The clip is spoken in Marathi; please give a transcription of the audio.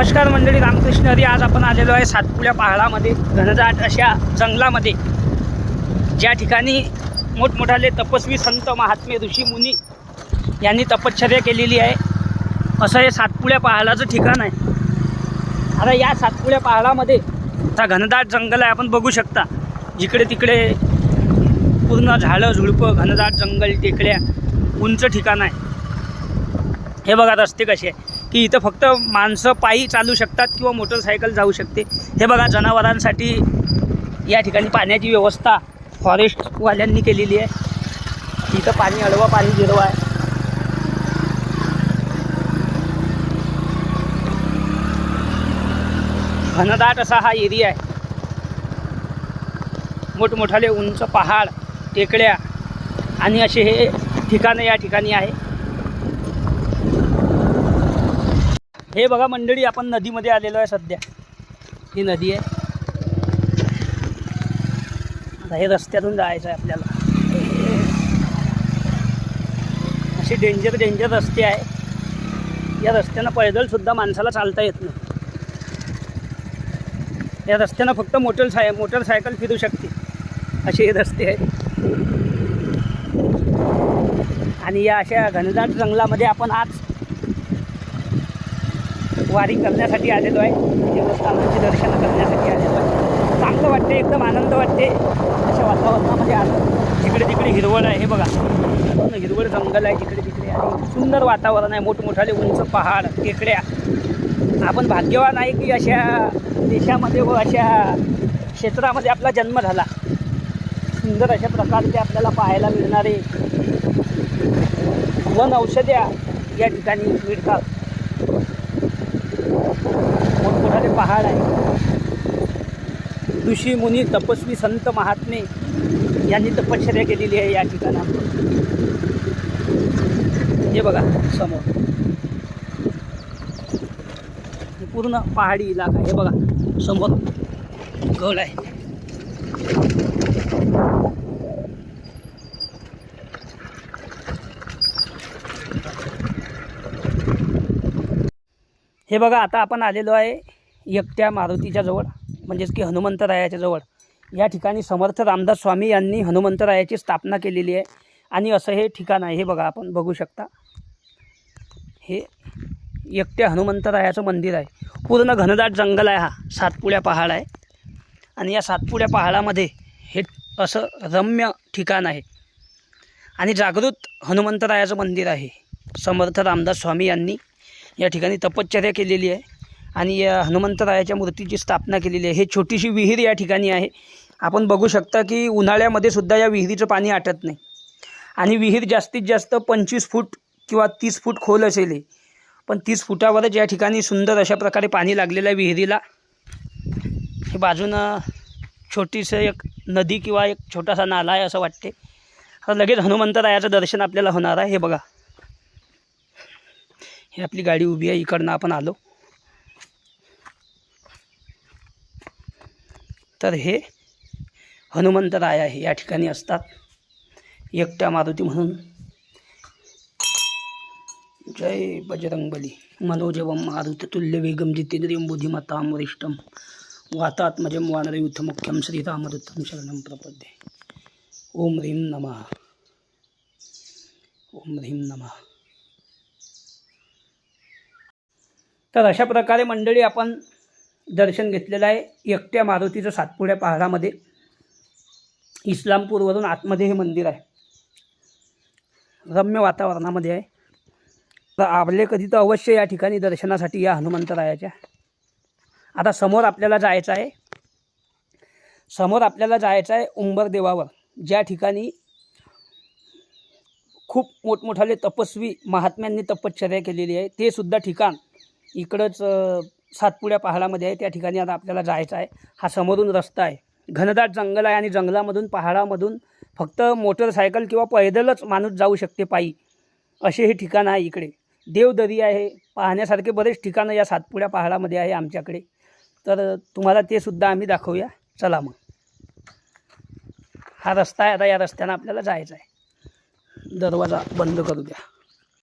नमस्कार मंडळी रामकृष्ण हरी. आज आपण आलेलो आहे सातपुड्या पहाडामध्ये घनदाट अशा जंगलामध्ये. ज्या ठिकाणी मोठमोठाले तपस्वी संत महात्मे ऋषी मुनी यांनी तपश्चर्या केलेली आहे. असं हे सातपुड्या पहाडाचं ठिकाण आहे. आता या सातपुड्या पहाडामध्ये आता घनदाट जंगल आहे. आपण बघू शकता जिकडे तिकडे पूर्ण झाडं झुडपं घनदाट जंगल टेकड्या उंच ठिकाण आहे. हे बघा रस्ते कसे आहे की इथं फक्त माणसं पायी चालू शकतात किंवा मोटरसायकल जाऊ शकते. हे बघा जनावरांसाठी या ठिकाणी पाण्याची व्यवस्था फॉरेस्टवाल्यांनी केलेली आहे. इथं पाणी अडवा पाणी गिरवा आहे. घनदाट असा हा एरिया आहे. मोठमोठाले उंच पहाड टेकड्या आणि असे हे ठिकाणं या ठिकाणी आहे. हे बघा मंडळी आपण नदीमध्ये आलेलो आहे सध्या. ही नदी आहे. आता हे रस्त्यातून जायचं आहे आपल्याला. असे डेंजर डेंजर रस्ते आहे. या रस्त्यानं पैदलसुद्धा माणसाला चालता येत नाही. या रस्त्यानं फक्त मोटरसाय मोटरसायकल फिरू शकते. असे हे रस्ते आहेत. आणि या अशा घनदाट जंगलामध्ये आपण आज वारी करण्यासाठी आलेलो आहे. देवस्थानाचे दर्शनं करण्यासाठी आलेलो आहे. चांगलं वाटते एकदम आनंद वाटते अशा वातावरणामध्ये आलं. जिकडे तिकडे हिरवळ आहे हे बघा. पूर्ण हिरवळ जंगल आहे जिकडे तिकडे आणि सुंदर वातावरण आहे मोठमोठाले उंच पहाड टेकड्या. आपण भाग्यवान आहे की अशा देशामध्ये व अशा क्षेत्रामध्ये आपला जन्म झाला. सुंदर अशा प्रकारचे आपल्याला पाहायला मिळणारे वन औषध्या या ठिकाणी मिळतात. पहाड आहे. ऋषी मुनी तपस्वी संत महात्मे यांनी तपश्चर्या केलेली आहे या ठिकाणावर हे बघा समोर. पूर्ण पहाडी इलाका हे बघा समोर गड आहे. हे बघा आता आपण आलेलो आहे एकट्या मारुतीच्या जवळ म्हणजेच की हनुमंतरायाच्या जवळ. या ठिकाणी समर्थ रामदास स्वामी यांनी हनुमंतरायाची स्थापना केलेली आहे. आणि असं हे ठिकाण आहे हे बघा आपण बघू शकता. हे एकट्या हनुमंतरायाचं मंदिर आहे. पूर्ण घनदाट जंगल आहे हा सातपुड्या पहाड आहे. आणि या सातपुड्या पहाडामध्ये हे असं रम्य ठिकाण आहे. आणि जागृत हनुमंतरायाचं मंदिर आहे. समर्थ रामदास स्वामी यांनी या ठिकाणी तपश्चर्या केलेली आहे. आणि या हनुमंतरायाच्या मूर्तीची स्थापना केलेली आहे. हे छोटीशी विहीर या ठिकाणी आहे. आपण बघू शकता की उन्हाळ्यामध्ये सुद्धा या विहिरीचं पाणी आटत नाही. आणि विहीर जास्तीत जास्त पंचवीस फूट किंवा तीस फूट खोल असेल पण तीस फुटावरच या ठिकाणी सुंदर अशा प्रकारे पाणी लागलेलं आहे विहिरीला. हे बाजूनं छोटीसं एक नदी किंवा एक छोटासा नाला आहे असं वाटते. लगेच हनुमंतरायाचं दर्शन आपल्याला होणार आहे. हे बघा. हे आपली गाडी उभी आहे. इकडनं आपण आलो. तर हे हनुमंतराय आहे या ठिकाणी असतात. एकट्या मारुती म्हणून. जय बजरंगबली. मनोजवम मारुत तुल्य वेगम जितेंद्रियम बुद्धिमत्ताम वरिष्ठम वातात्मजम वानरयुथमुख्यम श्रीरामदत्तम शरणं प्रपद्ये. ओम ह्रीं नमः. ओम ह्रीं नमः. तर अशा प्रकारे मंडळी आपण दर्शन घेतलेलं आहे. एकट्या मारुतीचं सातपुड्या पहाडामध्ये. इस्लामपूरवरून आतमध्ये हे मंदिर आहे. रम्य वातावरणामध्ये आहे. तर आपले कधी तर अवश्य या ठिकाणी दर्शनासाठी या हनुमंतरायाच्या. आता समोर आपल्याला जायचं आहे. समोर आपल्याला जायचं आहे उंबर देवावर. ज्या ठिकाणी खूप मोठमोठाले तपस्वी महात्म्यांनी तपश्चर्या केलेली आहे. ते सुद्धा ठिकाण इकडंच सातपुड्या पहाडामध्ये आहे. त्या ठिकाणी आता आपल्याला जायचं आहे. हा समोरून रस्ता आहे. घनदाट जंगल आहे आणि जंगलामधून पहाडामधून फक्त मोटरसायकल किंवा पैदलच माणूस जाऊ शकते पायी. असे हे ठिकाण आहे इकडे. देवदरी आहे. पाहण्यासारखे बरेच ठिकाणं या सातपुड्या पहाडामध्ये आहे आमच्याकडे. तर तुम्हाला ते सुद्धा आम्ही दाखवूया. चला मग. हा रस्ता आहे. आता या रस्त्यानं आपल्याला जायचं आहे. दरवाजा बंद करू द्या.